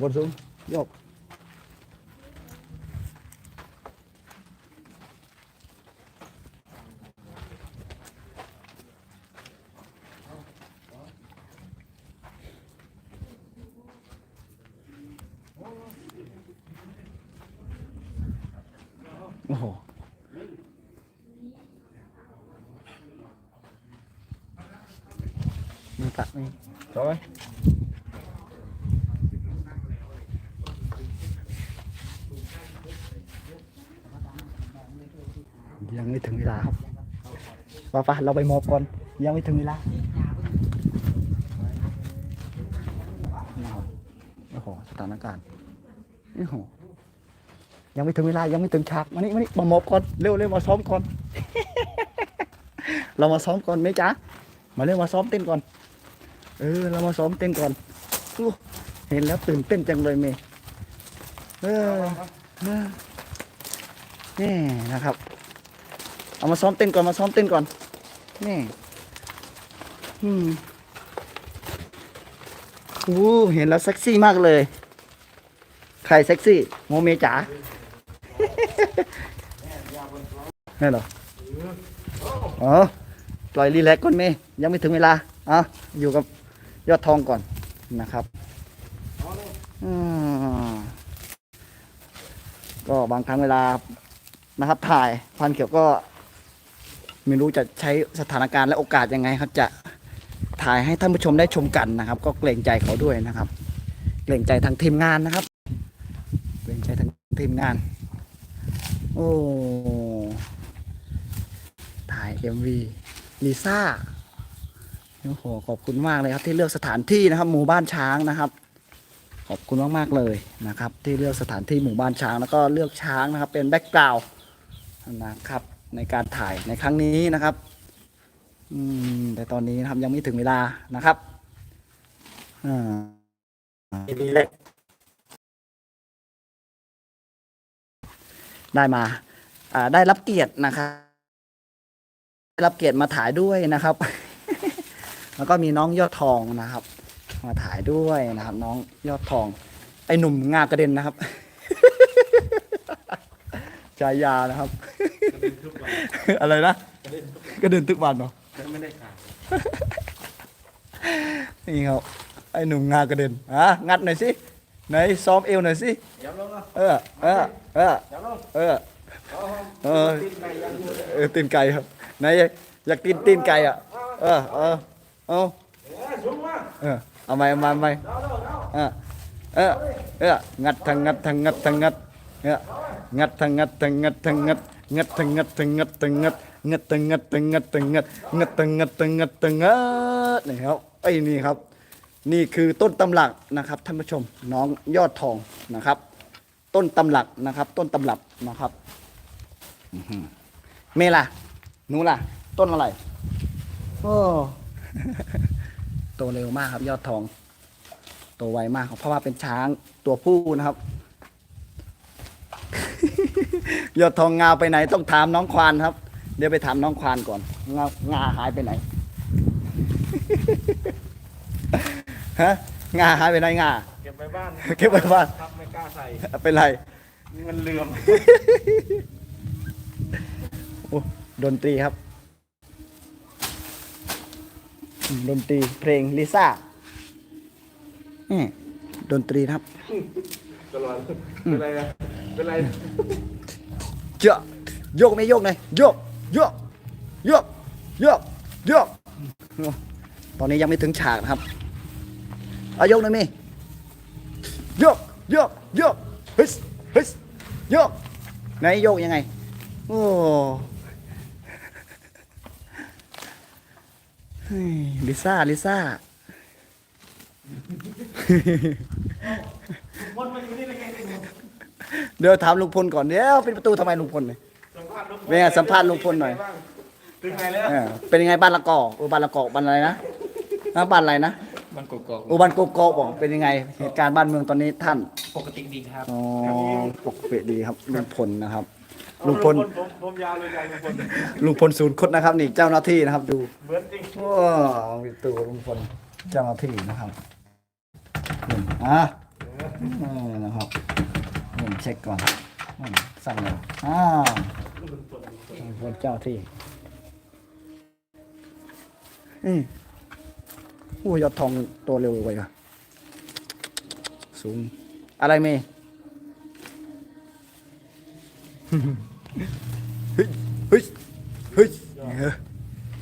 บนสูงโยกโอ้โหมีตัดไหม Rồi. ยังไม่ถึงเวลาครับ ป้าป้าเราไปมอบก่อนยังไม่ถึงเวลานะครับโอ้โหสถานการณ์โอ้โหยังไม่ถึงเวลายังไม่ถึงฉากมานี่มานี่มามอบก่อนเร็วเร็วมาซ้อมก่อน เรามาซ้อมก่อนไหมจ๊ะมาเร็วมาซ้อมเต้นก่อน เออ เรามาซ้อมเต้นก่อนอู้เห็นแล้วตื่นเต้นจังเลยเมย์เออเออนี่นะครับ เอามาซ้อมเต้นก่อนมาซ้อมเต้นก่อนนี่อืมอู้เห็นแล้วเซ็กซี่มากเลย ใครเซ็กซี่โมเมจ๋าแน่เหรออ๋อปล่อยรีแลกซ์ก่อนเมยังไม่ถึงเวลาอะอยู่กับยอดทองก่อนนะครับอืมก็บางครั้งเวลานะครับถ่ายพันเขียวก็ ไม่รู้จะใช้สถานการณ์และโอกาสยังไงครับจะถ่ายให้ท่านผู้ชมได้ชมกันนะครับ ก็เกรงใจเขาด้วยนะครับ เกรงใจทางทีมงานนะครับ เกรงใจทางทีมงาน โอ้ถ่าย MV ลิซ่าโอ้โหขอบคุณมากเลยครับ ที่เลือกสถานที่นะครับ หมู่บ้านช้างนะครับ ขอบคุณมากๆเลยนะครับ ที่เลือกสถานที่หมู่บ้านช้างแล้วก็เลือกช้างนะครับ เป็นแบ็กกราวด์นะครับ ในการถ่ายในครั้งนี้นะครับอืมแต่ตอนนี้นะครับยังไม่ถึงเวลานะครับอ่าดีเลยได้มาอ่าได้รับเกียรตินะครับได้รับเกียรติมาถ่ายด้วยนะครับ แล้วก็มีน้องยอดทองนะครับ มาถ่ายด้วยนะครับ น้องยอดทอง ไอหนุ่มงากระเด็นนะครับชายานะครับ อะไรนะกระเด็นทุกวันเนาะไม่ได้ขายนี่ครับไอหนุ่มงากระเด็นอะงัดหน่อยสิไหนซ้อมเอวหน่อยสิย้ำลงอะเออเออเออย้ำลงเออเอาเออตีนไก่ยังอยู่เลยเออตีนไก่ครับไหนอยากตีนตีนไก่อะเออเออเอาเออสูงมาเออเอาไหมเอามาเอาไหมเอาเร็วเอาเออเออเอองัดทางงัดทางงัดทางงัดเอองัดทางงัดทางงัดทางงัด งัดทางงัดทางงัดทางงัดงัดทางงัดทางงัดทางงัดงัดทางงัดทางงัดงงัดนี่ครับไอ้นี่ครับ นี่คือต้นตำรับนะครับท่านผู้ชมน้องยอดทองนะครับ ต้นตำรับนะครับ ต้นตำรับนะครับเมล่ะหนูล่ะ ต้นอะไรโอ้โตเร็วมากครับ ยอดทอง โตไวมากครับเพราะว่าเป็นช้างตัวผู้นะครับ ยอดทองงาไปไหนต้องถามน้องควานครับ เดี๋ยวไปถามน้องควานก่อน งางาหายไปไหนฮะงาหายไปไหนงา เก็บไว้บ้านเก็บไว้บ้าน ครับไม่กล้าใส่เป็นไรมันเหลื่อมโอ้ดนตรีครับอืมดนตรีเพลงลิซ่านี่ดนตรีนะครับ ตลอดเป็นไรนะเป็นไร เจาะโยกไหม่โยกเลยโยกโยกโยกโยกโยกตอนนี้ยังไม่ถึงฉากนะครับเอายกหน่อยมั้โยกโยกโยกเฮ้ยเฮ้ยโยกไหนโยกยังไงโอ้เฮ้ลิซ่าลิซ่าคนมาอยู่นี่เลย เดี๋ยวถามลุงพลก่อนเดี๋ยวปิดประตูทำไมลุงพลเนี่ย สัมภาษณ์ลุงพลเป็นไงสัมภาษณ์ลุงพลหน่อย ถึงไงแล้วเออเป็นยังไงบ้านละกอกเออบ้านละกอกบ้านอะไรนะนะบ้านอะไรนะมันกกอกอุบันโกโกะบอกเป็นยังไงเหตุการณ์บ้านเมืองตอนนี้ท่านปกติดีครับ อ๋อปกติดีครับลุงพลนะครับลุงพลผมผมยาวเลยยาวลุงพลลุงพลศูนย์คดนะครับ นี่เจ้าหน้าที่นะครับ ดู เหมือนจริงว้าวมีตัวลุงพลเจ้าหน้าที่นะครับนี่อะเออนะครับผม เช็คก่อนอืมสั่งเลยอ้าวพระเจ้าที่อืมโอ้ยยอดทองตัวเร็วไปว่ะสูง อะไรเมย์ เฮ้ยเฮ้ยเฮ้ยเออ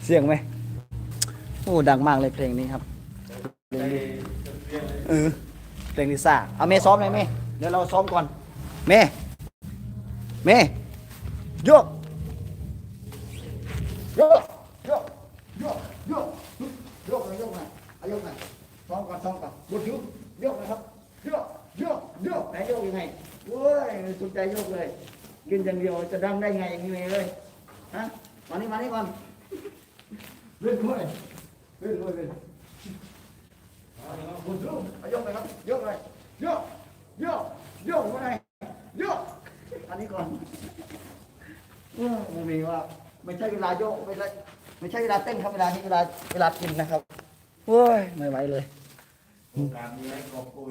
เสียงไหมโอ้ดังมากเลยเพลงนี้ครับเพลงนี้เออเพลงลิซ่าเอาเมย์ซ้อมเลยเมย์เดี๋ยวเราซ้อมก่อน เมย์เมย์โยกโยกโยกโยกโยกโยกเลยโยกหน่อยเอาโยกหน่อยซ้อมก่อนซ้อมก่อนยกคิ้วโยกน เออมันมีว่า ไม่ใช่เวลาโยกไม่ใช่ไม่ใช่เวลาเต้นครับเวลานี้เวลาเวลากินนะครับโอ้ยไม่ไหวเลยโครงการนี้ให้กอบโกย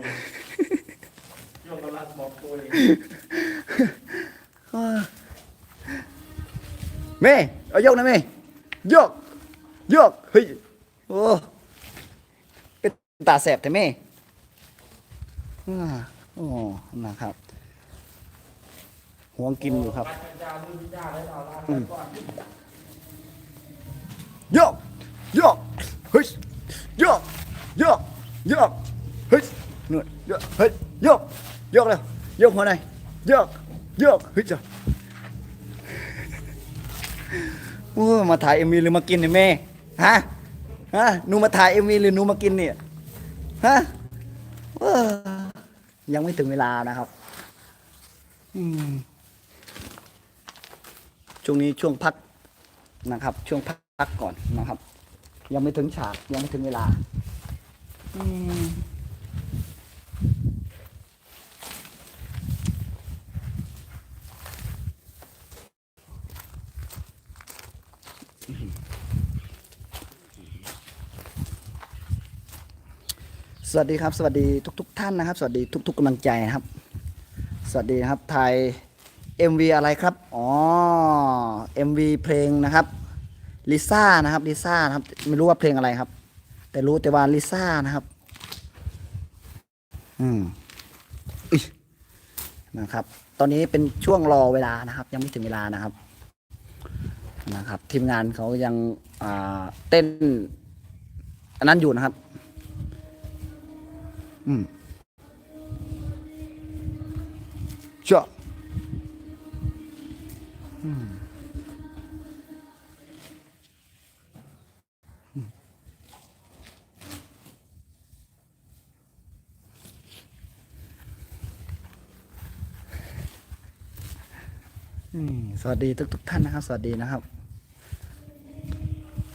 โยกกำลังบอกโกยเมย์เอายกนะเมย์ยกยกเฮ้ยโอ้เป็นตาแสบแต่เมย์อ่าโอ้นะครับ ห่วงกินอยู่ครับรักจ้าลูกจ้าแล้วเอาละอืมก่อนยกยกเฮ้ยยกยกยกเฮ้ยนู่นยกเฮ้ยยกยกเลยยกหัวไหนอยยกยกเฮ้ยจ้ะโอ้มาถ่ายเอ็มวีหรือมากินเนี่ยแม่ฮะฮะหนูมาถ่ายเอ็มวีหรือหนูมากินเนี่ยฮะเอ้อยังไม่ถึงเวลานะครับ อืม ช่วงนี้ช่วงพักนะครับ ช่วงพักก่อนนะครับ ยังไม่ถึงฉากยังไม่ถึงเวลาสวัสดีครับ สวัสดีทุกๆท่านนะครับ สวัสดีทุกๆกำลังใจนะครับ สวัสดีนะครับไทย MV อะไรครับ อ๋อ MV เพลงนะครับลิซ่านะครับลิซ่านะครับ ไม่รู้ว่าเพลงอะไรครับ แต่รู้แต่ว่าลิซ่านะครับ อืมอุ๊ยนะครับ ตอนนี้เป็นช่วงรอเวลานะครับ ยังไม่ถึงเวลานะครับ นะครับ ทีมงานเขายังเต้น อันนั้นอยู่นะครับ อืมเจ้าอืม สวัสดีทุกทุกท่านนะครับ สวัสดีนะครับ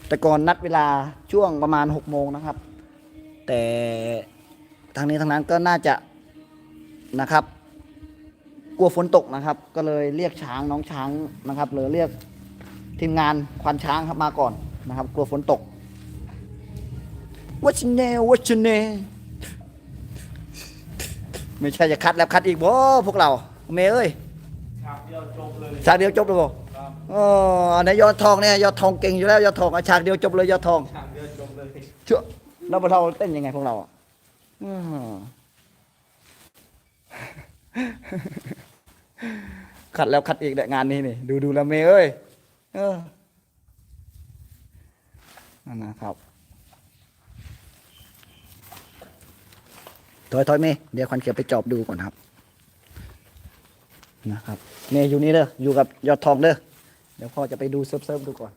แต่ก่อนนัดเวลาช่วงประมาณหกโมงนะครับ แต่ทางนี้ทางนั้นก็น่าจะนะครับ กลัวฝนตกนะครับ ก็เลยเรียกช้างน้องช้างนะครับเลยเรียกทีมงานควานช้างครับมาก่อนนะครับ กลัวฝนตก What's your name What's your name ไม่ใช่จะคัดแล้วคัดอีกบ่พวกเราเมย์เอ้ย ฉากเดียวจบเลยฉากเดียวจบเลยบ่ครับอ๋ออันไหนยอดทองเนี่ยยอดทองเก่งอยู่แล้วยอดทองอะฉากเดียวจบเลยยอดทองฉากเดียวจบเลยเชื่อแล้วเราเต้นยังไงพวกเราอะอืมขัดแล้วขัดอีกแหละงานนี้นี่ดูดูแลวเมย์เอ้ยเออนั่นนะครับถอยถอยเมย์เดี๋ยวควันเขียวไปจอบดูก่อนครับ นะครับเมย์อยู่นี่เด้ออยู่กับยอดทองเด้อเดี๋ยวพ่อจะไปดูเซิร์ฟเซิฟดูก่อน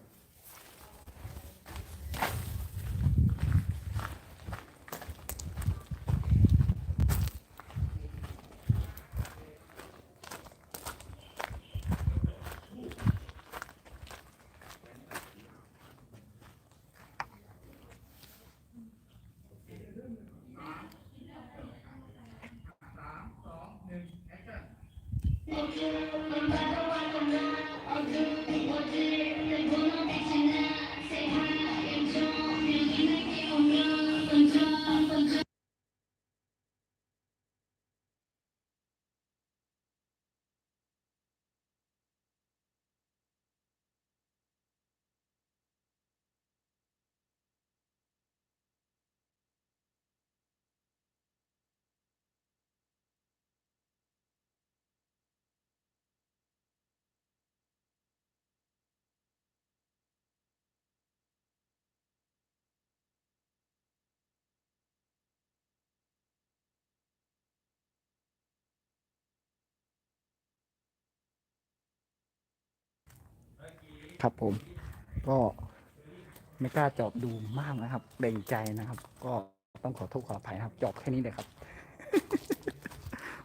นะครับ ผมก็ไม่กล้าจอบดูมากนะครับเกรงใจนะครับ ก็ต้องขอโทษขออภัยครับ จอบแค่นี้เลยครับ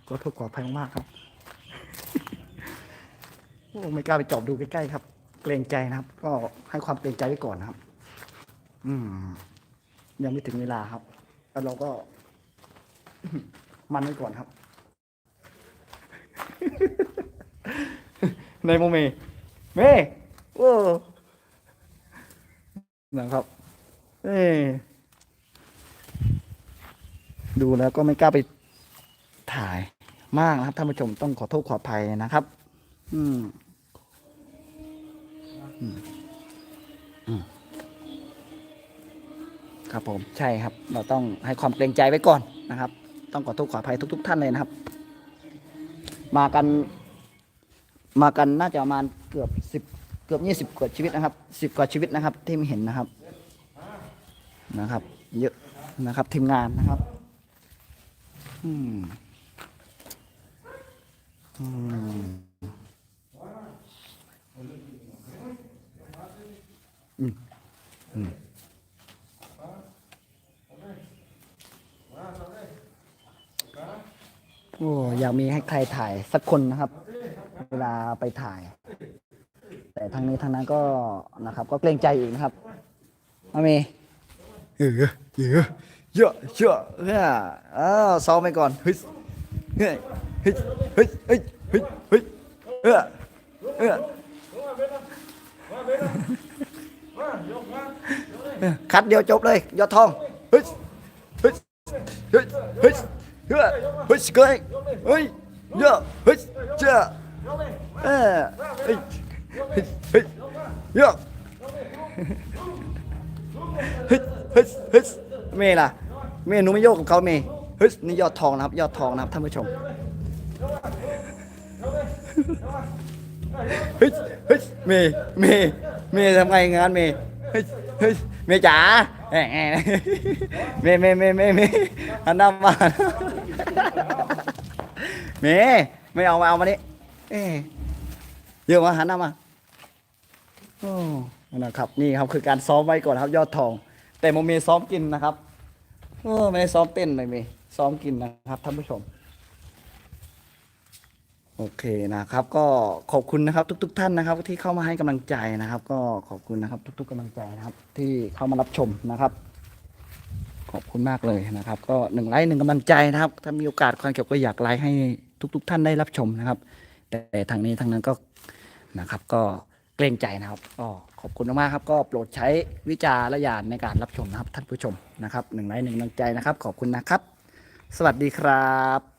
ก็โทษขออภัยมากครับโอ้ไม่กล้าไปจอบดูใกล้ๆครับ เกรงใจนะครับ ก็ให้ความเกรงใจไว้ก่อนนะครับ อืม ยังไม่ถึงเวลาครับแล้วเราก็ มันไว้ก่อนครับ ในโมเม เม่ โอ้นะครับเอ้ดูแล้วก็ไม่กล้าไปถ่ายมากนะครับท่านผู้ชมต้องขอโทษขออภัยนะครับอืมอืมครับผมใช่ครับ เราต้องให้ความเกรงใจไว้ก่อนนะครับ ต้องขอโทษขออภัยทุก ๆท่านเลยนะครับ มากัน มากันน่าจะประมาณเกือบสิบ กือบยี่สิบกว่าชีวิตนะครับสิบกว่าชีวิตนะครับ ที่เห็นนะครับนะครับเยอะนะครับทีมงานนะครับอืมอืมอืมอืมโอ้อยากมีให้ใครถ่ายสักคนนะครับ เวลาไปถ่าย แต่ทางนี้ทางนั้นก็นะครับ ก็เกรงใจอีกนะครับมามีเออเยอะเยอะเยอะเยอะเฮ้ยอ้าวซ้อมไปก่อนเฮ้ยเฮ้ยเฮ้ยเฮ้ยเฮ้ยเฮ้ยเฮ้ยเออเออเออคัดเดียวจบเลยยอดทองเฮ้ยเฮ้ยเฮ้ยเฮ้ยเฮ้ยเฮ้ยเกยเฮ้ยเยอะเฮ้ยเจ้าเออเฮ้ยเฮ้ย เฮ้ยเยอะเฮ้ยเฮ้ยเฮ้ยเมย์ล่ะ เมย์หนูไม่โยกกับเขาเมย์เฮ้ยนี่ยอดทองนะครับ ยอดทองนะครับท่านผู้ชมเฮ้ยเฮ้ยเมย์เมย์เมย์ทำไงงานเมย์เฮ้ยเฮ้ยเมย์จ๋าแหมเมย์เมย์เมย์เมย์เมย์หันหน้ามาเมย์ไม่เอามาเอามานี่เอ๊ เยอะมาหันหน้ามาโอ้นะครับนี่ครับคือการซ้อมไว้ก่อนครับ ยอดทอง แต่โมเมซ้อมกินนะครับโอ้ไม่ได้ซ้อมเต้นไม่มีซ้อมกินนะครับท่านผู้ชม โอเคนะครับ ก็ขอบคุณนะครับ ทุก ๆ ท่านนะครับ ที่เข้ามาให้กำลังใจนะครับ ก็ขอบคุณนะครับ ทุก ๆกำลังใจนะครับ ที่เข้ามารับชมนะครับขอบคุณมากเลยนะครับ ก็หนึ่งไลค์หนึ่งกำลังใจนะครับ ถ้ามีโอกาสความเกี่ยวก็อยากไลค์ให้ทุก ๆ ท่านได้รับชมนะครับ แต่ทางนี้ทางนั้นก็ นะครับ ก็เกรงใจนะครับก็ขอบคุณมากๆครับ ก็โปรดใช้วิจารณญาณในการรับชมนะครับท่านผู้ชมนะครับหนึ่งไลค์หนึ่งกำลังใจนะครับ ขอบคุณนะครับ สวัสดีครับ